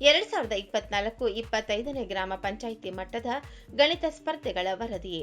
ಎರಡ್ ಸಾವಿರದ ಇಪ್ಪತ್ನಾಲ್ಕು ಇಪ್ಪತ್ತೈದನೇ ಗ್ರಾಮ ಪಂಚಾಯಿತಿ ಮಟ್ಟದ ಗಣಿತ ಸ್ಪರ್ಧೆಗಳ ವರದಿ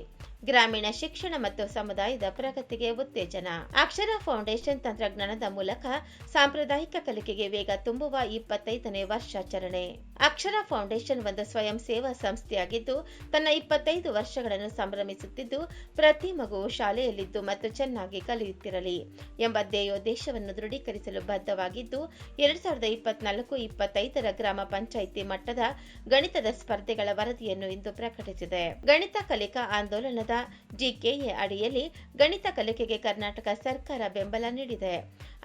ಗ್ರಾಮೀಣ ಶಿಕ್ಷಣ ಮತ್ತು ಸಮುದಾಯದ ಪ್ರಗತಿಗೆ ಉತ್ತೇಜನ. ಅಕ್ಷರ ಫೌಂಡೇಶನ್ ತಂತ್ರಜ್ಞಾನದ ಮೂಲಕ ಸಾಂಪ್ರದಾಯಿಕ ಕಲಿಕೆಗೆ ವೇಗ ತುಂಬುವ ಇಪ್ಪತ್ತೈದನೇ ವರ್ಷಾಚರಣೆ. ಅಕ್ಷರ ಫೌಂಡೇಶನ್ ಒಂದು ಸ್ವಯಂ ಸೇವಾ ಸಂಸ್ಥೆಯಾಗಿದ್ದು, ತನ್ನ ಇಪ್ಪತ್ತೈದು ವರ್ಷಗಳನ್ನು ಸಂಭ್ರಮಿಸುತ್ತಿದ್ದು, ಪ್ರತಿ ಮಗುವು ಶಾಲೆಯಲ್ಲಿದ್ದು ಮತ್ತು ಚೆನ್ನಾಗಿ ಕಲಿಯುತ್ತಿರಲಿ ಎಂಬ ಧ್ಯೇಯೋದ್ದೇಶವನ್ನು ದೃಢೀಕರಿಸಲು ಬದ್ಧವಾಗಿದ್ದು, ಎರಡ್ ಸಾವಿರದ ಇಪ್ಪತ್ನಾಲ್ಕು ಇಪ್ಪತ್ತೈದರ ಗ್ರಾಮ ಪಂಚಾಯಿತಿ ಮಟ್ಟದ ಗಣಿತದ ಸ್ಪರ್ಧೆಗಳ ವರದಿಯನ್ನು ಇಂದು ಪ್ರಕಟಿಸಿದೆ. ಗಣಿತ ಕಲಿಕಾ ಜಿಕೆಎ ಅಡಿಯಲ್ಲಿ ಗಣಿತ ಕಲಿಕೆಗೆ ಕರ್ನಾಟಕ ಸರ್ಕಾರ ಬೆಂಬಲ ನೀಡಿದೆ.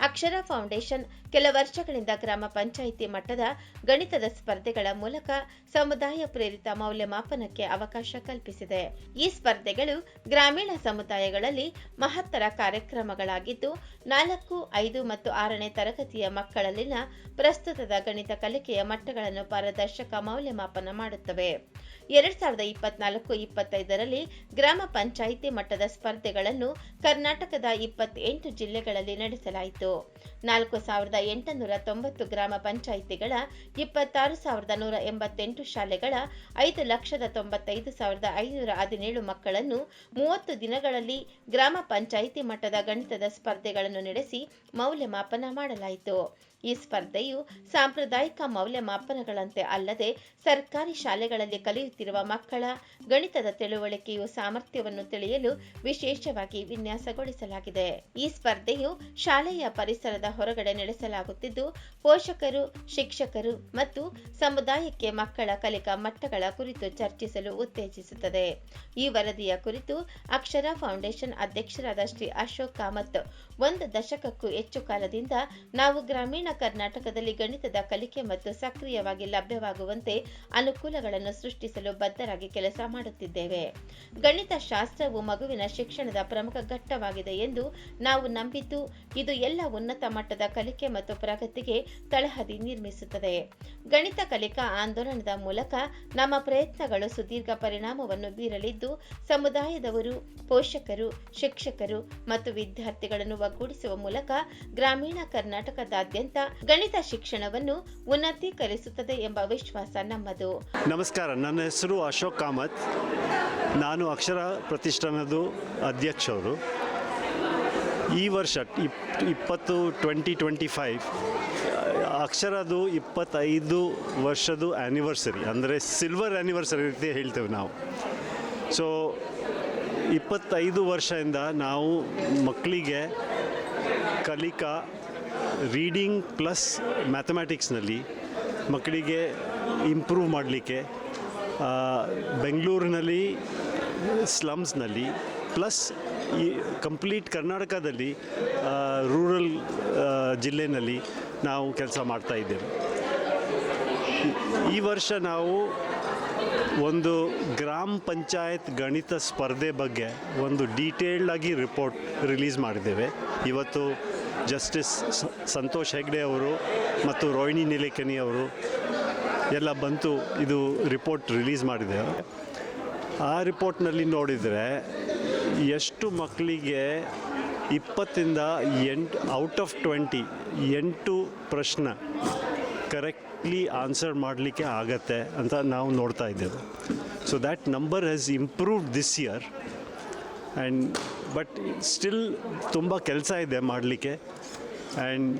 ಅಕ್ಷರ ಫೌಂಡೇಶನ್ ಕೆಲ ವರ್ಷಗಳಿಂದ ಗ್ರಾಮ ಪಂಚಾಯಿತಿ ಮಟ್ಟದ ಗಣಿತದ ಸ್ಪರ್ಧೆಗಳ ಮೂಲಕ ಸಮುದಾಯ ಪ್ರೇರಿತ ಮೌಲ್ಯಮಾಪನಕ್ಕೆ ಅವಕಾಶ ಕಲ್ಪಿಸಿದೆ. ಈ ಸ್ಪರ್ಧೆಗಳು ಗ್ರಾಮೀಣ ಸಮುದಾಯಗಳಲ್ಲಿ ಮಹತ್ತರ ಕಾರ್ಯಕ್ರಮಗಳಾಗಿದ್ದು, ನಾಲ್ಕು, ಐದು ಮತ್ತು ಆರನೇ ತರಗತಿಯ ಮಕ್ಕಳಲ್ಲಿನ ಪ್ರಸ್ತುತದ ಗಣಿತ ಕಲಿಕೆಯ ಮಟ್ಟಗಳನ್ನು ಪಾರದರ್ಶಕ ಮೌಲ್ಯಮಾಪನ ಮಾಡುತ್ತವೆ. ಎರಡ್ ಸಾವಿರದ ಇಪ್ಪತ್ನಾಲ್ಕು, ಇಪ್ಪತ್ತೈದರಲ್ಲಿ ಗ್ರಾಮ ಪಂಚಾಯಿತಿ ಮಟ್ಟದ ಸ್ಪರ್ಧೆಗಳನ್ನು ಕರ್ನಾಟಕದ ಇಪ್ಪತ್ತೆಂಟು ಜಿಲ್ಲೆಗಳಲ್ಲಿ ನಡೆಸಲಾಯಿತು. ನಾಲ್ಕು ಸಾವಿರದ ಎಂಟುನೂರ ತೊಂಬತ್ತು ಗ್ರಾಮ ಪಂಚಾಯಿತಿಗಳ ಇಪ್ಪತ್ತಾರು ಸಾವಿರದ ನೂರ ಎಂಬತ್ತೆಂಟು ಶಾಲೆಗಳ ಐದು ಲಕ್ಷದ ತೊಂಬತ್ತೈದು ಸಾವಿರದ ಐನೂರ ಹದಿನೇಳು ಮಕ್ಕಳನ್ನು ಮೂವತ್ತು ದಿನಗಳಲ್ಲಿ ಗ್ರಾಮ ಪಂಚಾಯಿತಿ ಮಟ್ಟದ ಗಣಿತದ ಸ್ಪರ್ಧೆಗಳನ್ನು ನಡೆಸಿ ಮೌಲ್ಯಮಾಪನ ಮಾಡಲಾಯಿತು. ಈ ಸ್ಪರ್ಧೆಯು ಸಾಂಪ್ರದಾಯಿಕ ಮೌಲ್ಯಮಾಪನಗಳಂತೆ ಅಲ್ಲದೆ ಸರ್ಕಾರಿ ಶಾಲೆಗಳಲ್ಲಿ ಕಲಿಯುತ್ತಿರುವ ಮಕ್ಕಳ ಗಣಿತದ ತಿಳುವಳಿಕೆಯು ಸಾಮರ್ಥ್ಯವನ್ನು ತಿಳಿಯಲು ವಿಶೇಷವಾಗಿ ವಿನ್ಯಾಸಗೊಳಿಸಲಾಗಿದೆ. ಈ ಸ್ಪರ್ಧೆಯು ಶಾಲೆಯ ಪರಿಸರದ ಹೊರಗಡೆ ನಡೆಸಲಾಗುತ್ತಿದ್ದು, ಪೋಷಕರು, ಶಿಕ್ಷಕರು ಮತ್ತು ಸಮುದಾಯಕ್ಕೆ ಮಕ್ಕಳ ಕಲಿಕಾ ಮಟ್ಟಗಳ ಕುರಿತು ಚರ್ಚಿಸಲು ಉತ್ತೇಜಿಸುತ್ತದೆ. ಈ ವರದಿಯ ಕುರಿತು ಅಕ್ಷರ ಫೌಂಡೇಶನ್ ಅಧ್ಯಕ್ಷರಾದ ಶ್ರೀ ಅಶೋಕ್ ಕಾಮತ್, ಒಂದು ದಶಕಕ್ಕೂ ಹೆಚ್ಚು ಕಾಲದಿಂದ ನಾವು ಗ್ರಾಮೀಣ ಕರ್ನಾಟಕದಲ್ಲಿ ಗಣಿತದ ಕಲಿಕೆ ಮತ್ತು ಸಕ್ರಿಯವಾಗಿ ಲಭ್ಯವಾಗುವಂತೆ ಅನುಕೂಲಗಳನ್ನು ಸೃಷ್ಟಿಸಲು ಬದ್ಧರಾಗಿ ಕೆಲಸ ಮಾಡುತ್ತಿದ್ದೇವೆ. ಗಣಿತ ಶಾಸ್ತ್ರವು ಮಗುವಿನ ಶಿಕ್ಷಣದ ಪ್ರಮುಖ ಘಟ್ಟವಾಗಿದೆ ಎಂದು ನಾವು ನಂಬಿದ್ದು, ಇದು ಎಲ್ಲ ಉನ್ನತ ಮಟ್ಟದ ಕಲಿಕೆ ಮತ್ತು ಪ್ರಗತಿಗೆ ತಳಹದಿ ನಿರ್ಮಿಸುತ್ತದೆ. ಗಣಿತ ಕಲಿಕಾ ಆಂದೋಲನದ ಮೂಲಕ ನಮ್ಮ ಪ್ರಯತ್ನಗಳು ಸುದೀರ್ಘ ಪರಿಣಾಮವನ್ನು ಬೀರಲಿದ್ದು, ಸಮುದಾಯದವರು, ಪೋಷಕರು, ಶಿಕ್ಷಕರು ಮತ್ತು ವಿದ್ಯಾರ್ಥಿಗಳನ್ನು ಒಗ್ಗೂಡಿಸುವ ಮೂಲಕ ಗ್ರಾಮೀಣ ಕರ್ನಾಟಕದಾದ್ಯಂತ ಗಣಿತ ಶಿಕ್ಷಣವನ್ನು ಉನ್ನತೀಕರಿಸುತ್ತದೆ ಎಂಬ ವಿಶ್ವಾಸ ನಮ್ಮದು. ನಮಸ್ಕಾರ, ನನ್ನ ಹೆಸರು ಅಶೋಕ್ ಕಾಮತ್. ನಾನು ಅಕ್ಷರ ಪ್ರತಿಷ್ಠಾನದ ಅಧ್ಯಕ್ಷರು. ಈ ವರ್ಷ ಇಪ್ಪತ್ತು ಟ್ವೆಂಟಿ ಟ್ವೆಂಟಿ ಫೈವ್ ಅಕ್ಷರದು ಇಪ್ಪತ್ತೈದು ವರ್ಷದ ಆ್ಯನಿವರ್ಸರಿ ಅಂದರೆ ಸಿಲ್ವರ್ ಆ್ಯನಿವರ್ಸರಿ ಅಂತ ಹೇಳ್ತೇವೆ ನಾವು. ಸೊ ಇಪ್ಪತ್ತೈದು ವರ್ಷದಿಂದ ನಾವು ಮಕ್ಕಳಿಗೆ ಕಲಿಕಾ ರೀಡಿಂಗ್ ಪ್ಲಸ್ ಮ್ಯಾಥಮ್ಯಾಟಿಕ್ಸ್ನಲ್ಲಿ ಮಕ್ಕಳಿಗೆ ಇಂಪ್ರೂವ್ ಮಾಡಲಿಕ್ಕೆ ಬೆಂಗಳೂರಿನಲ್ಲಿ ಸ್ಲಮ್ಸ್ನಲ್ಲಿ ಪ್ಲಸ್ ಈ ಕಂಪ್ಲೀಟ್ ಕರ್ನಾಟಕದಲ್ಲಿ ರೂರಲ್ ಜಿಲ್ಲೆನಲ್ಲಿ ನಾವು ಕೆಲಸ ಮಾಡ್ತಾ ಇದ್ದೇವೆ. ಈ- ವರ್ಷ ನಾವು ಒಂದು ಗ್ರಾಮ ಪಂಚಾಯತ್ ಗಣಿತ ಸ್ಪರ್ಧೆ ಬಗ್ಗೆ ಒಂದು ಡೀಟೇಲ್ಡ್ ಆಗಿ ರಿಪೋರ್ಟ್ ರಿಲೀಸ್ ಮಾಡಿದ್ದೇವೆ. ಇವತ್ತು ಜಸ್ಟಿಸ್ ಸಂತೋಷ್ ಹೆಗ್ಡೆ ಅವರು ಮತ್ತು ರೋಹಿಣಿ ನಿಲೇಕನಿ ಅವರು ಎಲ್ಲ ಬಂತು ಇದು ರಿಪೋರ್ಟ್ ರಿಲೀಸ್ ಮಾಡಿದ್ದೇವೆ ಆ ರಿಪೋರ್ಟ್ನಲ್ಲಿ ನೋಡಿದರೆ ಎಷ್ಟು ಮಕ್ಕಳಿಗೆ ಇಪ್ಪತ್ತಿಂದ ಎಂಟು ಔಟ್ ಆಫ್ ಟ್ವೆಂಟಿ ಎಂಟು ಪ್ರಶ್ನೆ ಕರೆಕ್ಟ್ಲಿ ಆನ್ಸರ್ ಮಾಡಲಿಕ್ಕೆ ಆಗತ್ತೆ ಅಂತ ನಾವು ನೋಡ್ತಾ ಇದ್ದೇವೆ. So that number has improved this year and but still ತುಂಬ ಕೆಲಸ ಇದೆ ಮಾಡಲಿಕ್ಕೆ. And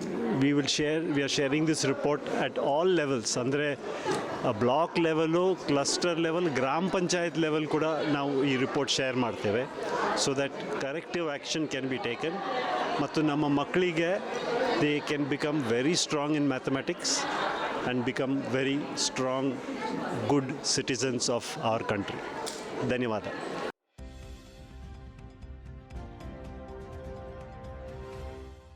we will share we are sharing this report at all levels ಅಂದರೆ ಬ್ಲಾಕ್ ಲೆವೆಲು ಕ್ಲಸ್ಟರ್ ಲೆವೆಲ್ ಗ್ರಾಮ ಪಂಚಾಯತ್ ಲೆವೆಲ್ ಕೂಡ ನಾವು ಈ ರಿಪೋರ್ಟ್ ಶೇರ್ ಮಾಡ್ತೇವೆ so that corrective action can be taken ಮತ್ತು ನಮ್ಮ ಮಕ್ಕಳಿಗೆ they can become very strong in mathematics and become very strong good citizens of our country ಧನ್ಯವಾದ